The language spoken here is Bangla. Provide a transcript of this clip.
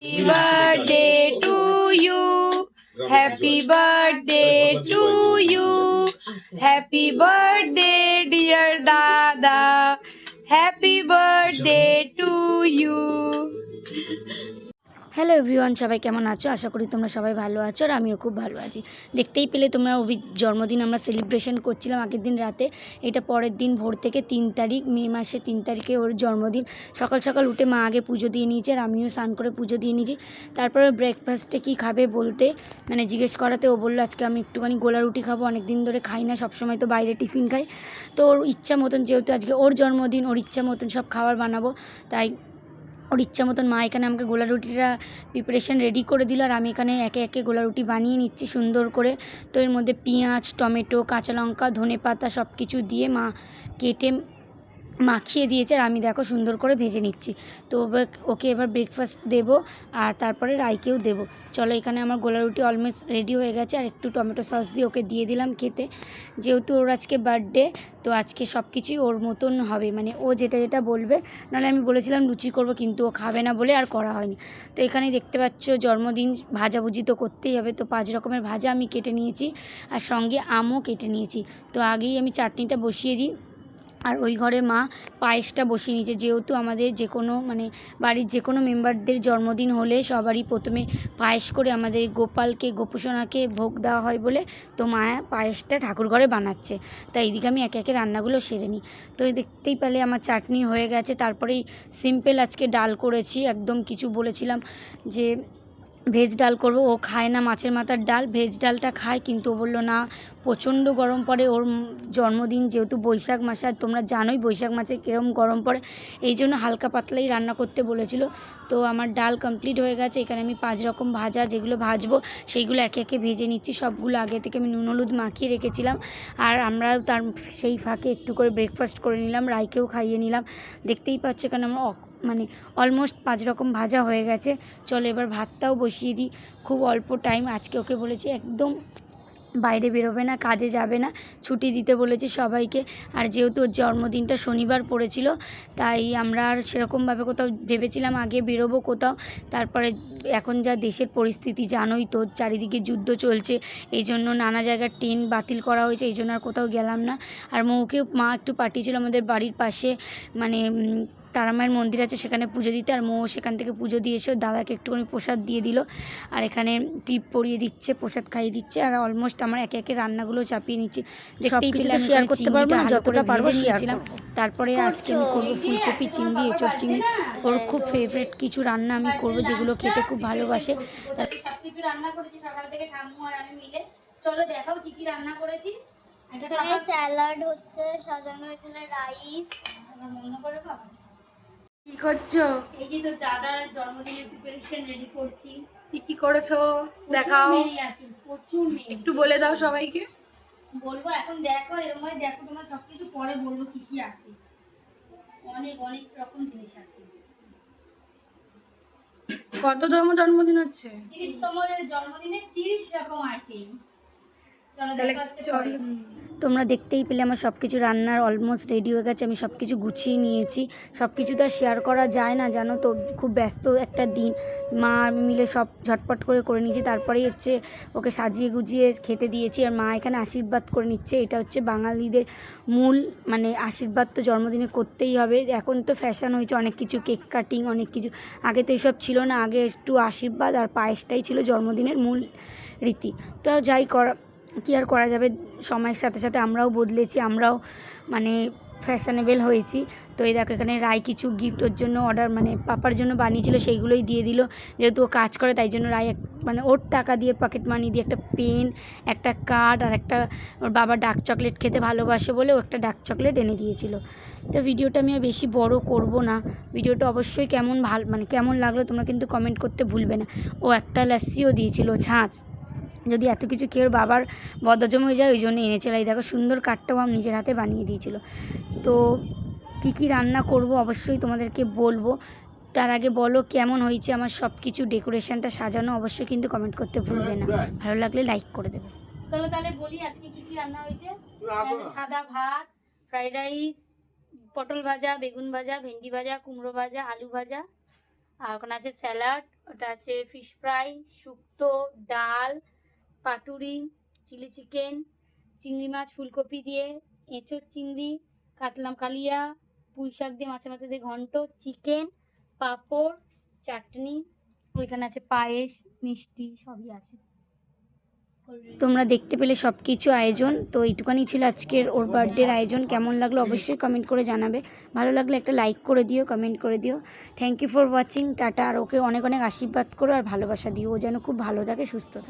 Happy birthday to you. Happy birthday to you. Happy birthday, dear Dada. Happy birthday to you. Hello everyone, সবাই কেমন আছো? আশা করি তোমরা সবাই ভালো আছো আর আমিও খুব ভালো আছি। দেখতেই পেলে তোমরা অভি, জন্মদিন আমরা সেলিব্রেশন করছিলাম আগের দিন রাতে। এটা পরের দিন ভোর থেকে তিন তারিখ, মে মাসে তিন তারিখে ওর জন্মদিন। সকাল সকাল উঠে মা আগে পুজো দিয়ে নিয়েছে আর আমিও স্নান করে পুজো দিয়ে নিয়েছি। তারপরে ব্রেকফাস্টে কী খাবে বলতে মানে জিজ্ঞেস করাতে ও বলল, আজকে আমি একটুখানি গোলা রুটি খাব অনেক দিন ধরে খাই না, সবসময় তো বাইরে টিফিন খাই। তো ওর ইচ্ছা মতন, যেহেতু আজকে ওর জন্মদিন, ওর ইচ্ছা মতন সব খাবার বানাবো, তাই ওর ইচ্ছা মতন মা এখানে আমাকে গোলা রুটিটা প্রিপারেশান রেডি করে দিল আর আমি এখানে একে একে গোলা রুটি বানিয়ে নিচ্ছি সুন্দর করে। তো এর মধ্যে পেঁয়াজ, টমেটো, কাঁচা লঙ্কা ধনে পাতা সব কিছু দিয়ে মা কেটে মাখিয়ে দিয়েছে আর আমি দেখো সুন্দর করে ভেজে নিচ্ছি। তো ওকে এবার ব্রেকফাস্ট দেবো আর তারপরে রাইকেও দেবো। চলো এখানে আমার গোলা রুটি অলমোস্ট রেডি হয়ে গেছে আর একটু টমেটো সস দিয়ে ওকে দিয়ে দিলাম খেতে। যেহেতু ওর আজকে বার্থডে তো আজকে সব কিছুই ওর মতন হবে। মানে ও যেটা যেটা বলবে, নাহলে আমি বলেছিলাম লুচি করব কিন্তু ও খাবে না বলে আর করা হয়নি। তো এখানে দেখতে পাচ্ছ জন্মদিন ভাজাভুজি তো করতেই হবে। তো পাঁচ রকমের ভাজা আমি কেটে নিয়েছি আর সঙ্গে আমও কেটে নিয়েছি। তো আগেই আমি চাটনিটা বসিয়ে দিই। আর ওই ঘরে মা পায়েসটা বসিয়ে নিয়েছে। যেহেতু আমাদের যে কোনো মানে বাড়ির যে কোনো মেম্বারদের জন্মদিন হলে সবারই প্রথমে পায়েস করে আমাদের গোপালকে, গোপুসোনাকে ভোগ দেওয়া হয় বলে তো মা পায়েসটা ঠাকুর ঘরে বানাচ্ছে। তাই এইদিকে আমি একে একে রান্নাগুলো সেরে নিই। তো দেখতেই পেলে আমার চাটনি হয়ে গেছে। তারপরেই সিম্পল আজকে ডাল করেছি। একদম কিছু বলেছিলাম যে ভেজ ডাল করব। ও খায় না মাছের মাথার ডাল। ভেজ ডালটা খায় কিন্তু ও বলল, না প্রচণ্ড গরম পড়ে, ওর জন্মদিন যেহেতু বৈশাখ মাসে, আর তোমরা জানোই বৈশাখ মাসে কীরকম গরম পড়ে। এই জন্য হালকা পাতলাই রান্না করতে বলেছিল। তো আমার ডাল কমপ্লিট হয়ে গেছে, এখানে আমি পাঁচ রকম ভাজা যেগুলো ভাজবো, সেইগুলো একে একে ভেজে নিচ্ছি। সবগুলো আগে থেকে আমি নুন, হলুদ মাখিয়ে রেখেছিলাম। আর আমরা তার সেই ফাঁকে একটু করে ব্রেকফাস্ট করে নিলাম, রাইকেও খাইয়ে নিলাম। দেখতেই পাচ্ছ এখানে আমার অক- মানে অলমোস্ট পাঁচ রকম ভাজা হয়ে গেছে। চলো এবার ভাতটাও বসিয়ে দিই। খুব অল্প টাইম আজকে ওকে বলেছি একদম বাইরে বেরোবে না, কাজে যাবে না। ছুটি দিতে বলেছি সবাইকে। আর যেহেতু ওর জন্মদিনটা শনিবার পড়েছিল, তাই আমরা আর সেরকমভাবে কোথাও ভেবেছিলাম আগে বেরোবো কোথাও। তারপরে এখন যা দেশের পরিস্থিতি, জানোই তো চারিদিকে যুদ্ধ চলছে। এই জন্য নানা জায়গার ট্রেন বাতিল করা হয়েছে, এই জন্য আর কোথাও গেলাম না। আর মৌকেও মা একটু পাঠিয়েছিল আমাদের বাড়ির পাশে মানে উম, তারামায়ের মন্দির আছে সেখানে পুজো দিতে। আর মৌ সেখান থেকে পুজো দিয়ে এসে দাদাকে একটুখানি প্রসাদ দিয়ে দিল। আর এখানে টিপ পরিয়ে দিচ্ছে প্রসাদ খাইয়ে দিচ্ছে। আর অলমোস্ট আমার একে একে রান্নাগুলো চাপিয়ে নিচ্ছি। দেখতেই ওখানে করতে পারব না, যতটা পারব নিয়েছিলাম। তারপরে আজকে আমি করব ফুলকপি চিংড়ি এঁচড় চিংড়ি। ওর খুব ফেভারিট কিছু রান্না আমি করব যেগুলো খেতে খুব ভালোবাসে। তার সবকিছু রান্না করেছি সকাল থেকে ঠাম্মু আর আমি মিলে। চলো দেখাও কি কি রান্না করেছি। এখানে স্যালাড হচ্ছে সাজানো এখানে রাইস বন্ধ করে পাবো কি করছ? এই যে তো দাদার জন্মদিনের প্রিপারেশন রেডি করছি। কি কি করেছ? দেখাও। আছে প্রচুর মেয়ে। একটু বলে দাও সবাইকে। বলব এখন দেখো দেখো তোমরা সবকিছু পরে বলব কি কি আছে। অনেক অনেক রকম জিনিস আছে। কততম জন্মদিন হচ্ছে? তিরিশতম জন্মদিনে তিরিশ রকম আইটেম চলো দেখা হচ্ছে। তোমরা দেখতেই পেলে আমার সব কিছু রান্নার অলমোস্ট রেডি হয়ে গেছে, আমি সব কিছু গুছিয়ে নিয়েছি। সব কিছু তো শেয়ার করা যায় না, জানো তো, খুব ব্যস্ত একটা দিন। মা মিলে সব ঝটপট করে করে নিয়েছি, তারপরেই হচ্ছে ওকে সাজিয়ে গুজিয়ে খেতে দিয়েছি। আর মা এখানে আশীর্বাদ করে নিচ্ছে, এটা হচ্ছে বাঙালিদের মূল মানে আশীর্বাদ তো জন্মদিনে করতেই হবে। এখন তো ফ্যাশন হয়েছে, অনেক কিছু কেক কাটিং অনেক কিছু। আগে তো এইসব ছিল না, আগে একটু আশীর্বাদ আর পায়েসটাই ছিল জন্মদিনের মূল রীতি। তো যাই করা কী আর করা যাবে? সময়ের সাথে সাথে আমরাও বদলেছি, আমরাও মানে ফ্যাশনেবল হয়েছি। তো এই দেখো, এখানে রায় কিছু গিফট ওর জন্য অর্ডার মানে পাপার জন্য বানিয়েছিল, সেইগুলোই দিয়ে দিল। যেহেতু ও কাজ করে, তাই জন্য রায় মানে ওর টাকা দিয়ে পকেট মানি দিয়ে একটা পেন একটা কার্ড আর একটা ওর বাবা ডার্ক চকলেট খেতে ভালোবাসে বলে ও একটা ডার্ক চকলেট এনে দিয়েছিল। তো ভিডিওটা আমি আর বেশি বড় করব না। ভিডিওটা অবশ্যই কেমন ভালো মানে কেমন লাগল তোমরা কিন্তু কমেন্ট করতে ভুলবে না। ও একটা লাস্সিও দিয়েছিল ছাঁচ। যদি এত কিছু খেয়ে ওর বাবার বদহজম হয়ে যায় ওই জন্য এনেছিল এই দেখো সুন্দর কাঠটাও আমি নিজের হাতে বানিয়ে দিয়েছিল। তো কি কি রান্না করব অবশ্যই তোমাদেরকে বলব। তার আগে বলো কেমন হয়েছে আমার সব কিছু ডেকোরেশনটা সাজানো অবশ্যই কিন্তু কমেন্ট করতে ভুলবে না। ভালো লাগলে লাইক করে দেবে। চলো তাহলে বলি আজকে কি কি রান্না হয়েছে। সাদা ভাত ফ্রাইড রাইস পটল ভাজা বেগুন ভাজা ভেন্ডি ভাজা কুমড়ো ভাজা আলু ভাজা আর ওখানে আছে স্যালাড ওটা আছে ফিশ ফ্রাই শুক্তো, ডাল, পাতুরি চিলি চিকেন চিংড়ি মাছ ফুলকপি দিয়ে এঁচোর চিংড়ি, কাতলাম কালিয়া, পুঁই শাক দিয়ে মাছে মাথা দিয়ে ঘন্ট, চিকেন, পাঁপড়, চাটনি, ওইখানে আছে পায়েস, মিষ্টি, সবই আছে। তোমরা দেখতে পেলে সব কিছু আয়োজন। তো এইটুকানি ছিল আজকের ওর বার্থডের আয়োজন। কেমন লাগল অবশ্যই কমেন্ট করে জানাবে। ভালো লাগলে একটা লাইক করে দিও কমেন্ট করে দিও। Thank you for watching tata. R okay অনেক অনেক আশীর্বাদ করো আর ভালোবাসা দিও। ও যেন খুব ভালো থাকে, সুস্থ থাকে।